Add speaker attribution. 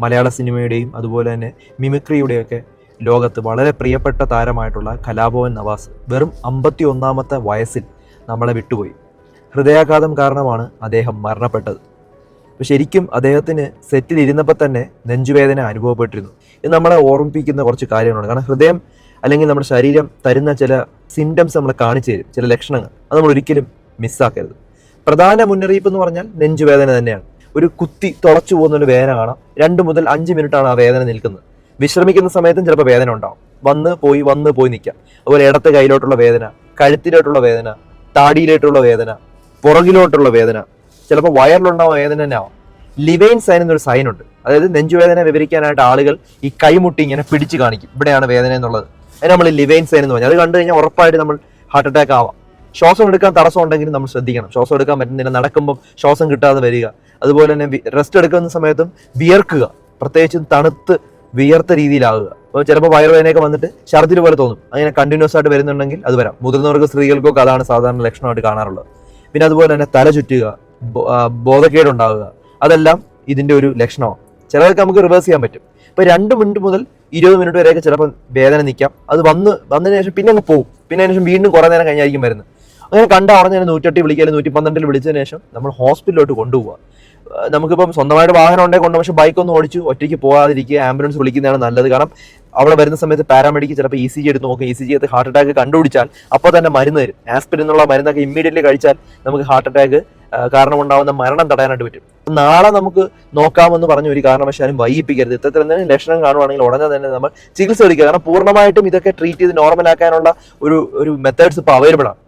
Speaker 1: മലയാള സിനിമയുടെയും അതുപോലെ തന്നെ മിമിക്രിയുടെയൊക്കെ ലോകത്ത് വളരെ പ്രിയപ്പെട്ട താരമായിട്ടുള്ള കലാഭവൻ നവാസ് വെറും അമ്പത്തി ഒന്നാമത്തെ വയസ്സിൽ നമ്മളെ വിട്ടുപോയി. ഹൃദയാഘാതം കാരണമാണ് അദ്ദേഹം മരണപ്പെട്ടത്. അപ്പോൾ ശരിക്കും അദ്ദേഹത്തിന് സെറ്റിൽ ഇരുന്നപ്പോൾ തന്നെ നെഞ്ചുവേദന അനുഭവപ്പെട്ടിരുന്നു. ഇത് നമ്മളെ ഓർമ്മിപ്പിക്കുന്ന കുറച്ച് കാര്യങ്ങളാണ് കാരണം ഹൃദയം അല്ലെങ്കിൽ നമ്മുടെ ശരീരം തരുന്ന ചില സിംറ്റംസ് നമ്മളെ കാണിച്ചു തരും. ചില ലക്ഷണങ്ങൾ. അത് നമ്മൾ ഒരിക്കലും മിസ്സാക്കരുത് പ്രധാന മുന്നറിയിപ്പ് എന്ന് പറഞ്ഞാൽ നെഞ്ചുവേദന തന്നെയാണ്. ഒരു കുത്തി തുളച്ചു പോകുന്ന ഒരു വേദന കാണാം. രണ്ട് മുതൽ അഞ്ച് മിനിറ്റാണ് ആ വേദന നിൽക്കുന്നത്. വിശ്രമിക്കുന്ന സമയത്തും ചിലപ്പോൾ വേദന ഉണ്ടാവും. വന്ന് പോയി വന്ന് പോയി നിൽക്കാം അതുപോലെ ഇടത്തെ കയ്യിലോട്ടുള്ള വേദന കഴുത്തിലോട്ടുള്ള വേദന താടിയിലോട്ടുള്ള വേദന പുറകിലോട്ടുള്ള വേദന ചിലപ്പോൾ വയറിലുണ്ടാവുന്ന വേദന തന്നെ ആവാം. ലിവൈൻ സൈൻ എന്നൊരു സൈൻ ഉണ്ട്. അതായത് നെഞ്ചുവേദന വിവരിക്കാനായിട്ട് ആളുകൾ ഈ കൈമുട്ടി ഇങ്ങനെ പിടിച്ച് കാണിക്കും. ഇവിടെയാണ് വേദന എന്നുള്ളത്. അതിന് നമ്മൾ ലിവൈൻ സൈൻ എന്ന് പറഞ്ഞാൽ അത് കണ്ടു കഴിഞ്ഞാൽ ഉറപ്പായിട്ട് നമ്മൾ ഹാർട്ട് അറ്റാക്ക് ആവാം. ശ്വാസം എടുക്കാൻ തടസ്സം ഉണ്ടെങ്കിലും നമ്മൾ ശ്രദ്ധിക്കണം. ശ്വാസം എടുക്കാൻ പറ്റുന്നില്ല നടക്കുമ്പോൾ ശ്വാസം കിട്ടാതെ വരിക. അതുപോലെ തന്നെ റെസ്റ്റ് എടുക്കുന്ന സമയത്തും വിയർക്കുക. പ്രത്യേകിച്ചും തണുത്ത് വിയർത്ത രീതിയിലാകുക. അപ്പോൾ ചിലപ്പോൾ വയറുവേദനയൊക്കെ വന്നിട്ട് ഛർദിൽ പോലെ തോന്നും. അങ്ങനെ കണ്ടിന്യൂസ് ആയിട്ട് വരുന്നുണ്ടെങ്കിൽ അത് വരാം. മുതിർന്നവർക്ക് സ്ത്രീകൾക്കൊക്കെ അതാണ് സാധാരണ ലക്ഷണമായിട്ട് കാണാറുള്ളത്. പിന്നെ അതുപോലെ തന്നെ തല ചുറ്റുക ബോധക്കേടുണ്ടാവുക അതെല്ലാം ഇതിന്റെ ഒരു ലക്ഷണമാണ്. ചിലർക്ക് നമുക്ക് റിവേഴ്സ് ചെയ്യാൻ പറ്റും. ഇപ്പോൾ രണ്ട് മിനിറ്റ് മുതൽ ഇരുപത് മിനിറ്റ് വരെയൊക്കെ ചിലപ്പോൾ വേദന നിൽക്കാം. അത് വന്ന് വന്നതിന് ശേഷം പിന്നെ അങ്ങ് പോകും പിന്നെ അതിന് ശേഷം വീണ്ടും കുറേ നേരം കഴിഞ്ഞായിരിക്കും വരുന്നത്. അങ്ങനെ കണ്ട ഉടനെ തന്നെ നൂറ്റെട്ടി വിളിക്കുക നൂറ്റി പന്ത്രണ്ടിൽ വിളിച്ചതിന് ശേഷം നമ്മൾ ഹോസ്പിറ്റലിലോട്ട് കൊണ്ടുപോവുക നമുക്കിപ്പം സ്വന്തമായിട്ട് വാഹനം ഉണ്ടെങ്കിൽ കൊണ്ട് പക്ഷേ ബൈക്ക് ഒന്ന് ഓടിച്ചു ഒറ്റയ്ക്ക് പോകാതിരിക്കുക ആംബുലൻസ് വിളിക്കുന്നതാണ് നല്ലത്. കാരണം അവിടെ വരുന്ന സമയത്ത് പാരാമെഡിക്ക് ചിലപ്പോൾ ഇ സി ജി എടുത്ത് നോക്കും. ഇ സി ജി എടുത്ത് ഹാർട്ട് അറ്റാക്ക് കണ്ടുപിടിച്ചാൽ അപ്പോൾ തന്നെ മരുന്ന് തരും. ആസ്പിരിൻ എന്നുള്ള മരുന്നൊക്കെ ഇമ്മീഡിയറ്റ്ലി കഴിച്ചാൽ നമുക്ക് ഹാർട്ട് അറ്റാക്ക് കാരണമുണ്ടാകുന്ന മരണം തടയാനായിട്ട് പറ്റും. നാളെ നമുക്ക് നോക്കാമെന്ന് പറഞ്ഞ ഒരു കാരണവശാലും വൈകിപ്പിക്കരുത്. ഇത്തരത്തിൽ എന്തെങ്കിലും ലക്ഷണം കാണുവാണെങ്കിൽ ഉടനെ തന്നെ നമ്മൾ ചികിത്സ എടുക്കുക. കാരണം പൂർണമായിട്ടും ഇതൊക്കെ ട്രീറ്റ് ചെയ്ത് നോർമലാക്കാനുള്ള ഒരു ഒരു മെത്തേഡ്സ് ഇപ്പോൾ അവൈലബിൾ ആണ്.